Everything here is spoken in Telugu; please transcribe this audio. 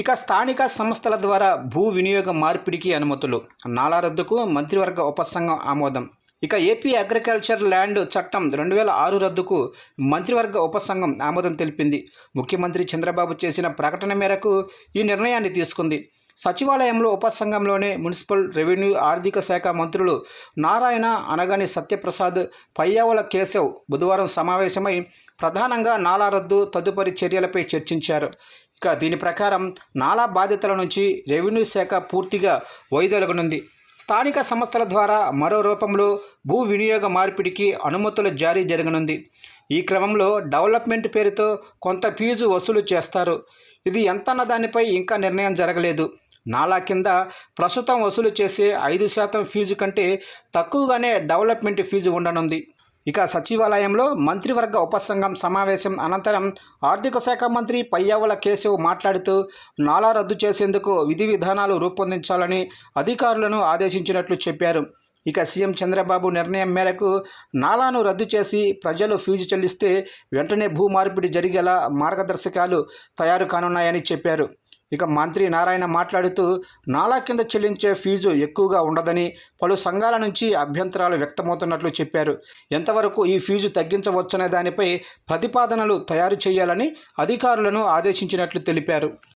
ఇక స్థానిక సంస్థల ద్వారా భూ వినియోగ మార్పిడికి అనుమతులు. నాలా రద్దుకు మంత్రివర్గ ఉపసంఘం ఆమోదం. ఇక ఏపీ అగ్రికల్చర్ ల్యాండ్ చట్టం రెండు వేల ఆరు రద్దుకు మంత్రివర్గ ఉపసంఘం ఆమోదం తెలిపింది. ముఖ్యమంత్రి చంద్రబాబు చేసిన ప్రకటన మేరకు ఈ నిర్ణయాన్ని తీసుకుంది. సచివాలయంలో ఉపసంఘంలోనే మున్సిపల్ రెవెన్యూ ఆర్థిక శాఖ మంత్రులు నారాయణ అనగాని సత్యప్రసాద్ పయ్యావుల కేశవ్ బుధవారం సమావేశమై ప్రధానంగా నాలా రద్దు తదుపరి చర్యలపై చర్చించారు. ఇక దీని ప్రకారం నాలా బాధ్యతల నుంచి రెవెన్యూ శాఖ పూర్తిగా వైదొలగనుంది. స్థానిక సంస్థల ద్వారా మరో రూపంలో భూ వినియోగ మార్పిడికి అనుమతుల జారీ జరగనుంది. ఈ క్రమంలో డెవలప్మెంట్ పేరుతో కొంత ఫీజు వసూలు చేస్తారు. ఇది ఎంతన్న దానిపై ఇంకా నిర్ణయం జరగలేదు. నాలా కింద ప్రస్తుతం వసూలు చేసే ఐదు శాతం ఫీజు కంటే తక్కువగానే డెవలప్మెంట్ ఫీజు ఉండనుంది. ఇక సచివాలయంలో మంత్రివర్గ ఉపసంఘం సమావేశం అనంతరం ఆర్థిక శాఖ మంత్రి పయ్యావుల కేశవ్ మాట్లాడుతూ నాలా రద్దు చేసేందుకు విధి విధానాలు రూపొందించాలని అధికారులను ఆదేశించినట్లు చెప్పారు. ఇక సీఎం చంద్రబాబు నిర్ణయం మేరకు నాలాను రద్దు చేసి ప్రజలు ఫీజు చెల్లిస్తే వెంటనే భూ మార్పిడి జరిగేలా మార్గదర్శకాలు తయారు కానున్నాయని చెప్పారు. ఇక మంత్రి నారాయణ మాట్లాడుతూ నాలా కింద చెల్లించే ఫీజు ఎక్కువగా ఉండదని పలు సంఘాల నుంచి అభ్యంతరాలు వ్యక్తమవుతున్నట్లు చెప్పారు. ఎంతవరకు ఈ ఫీజు తగ్గించవచ్చనే దానిపై ప్రతిపాదనలు తయారు చేయాలని అధికారులను ఆదేశించినట్లు తెలిపారు.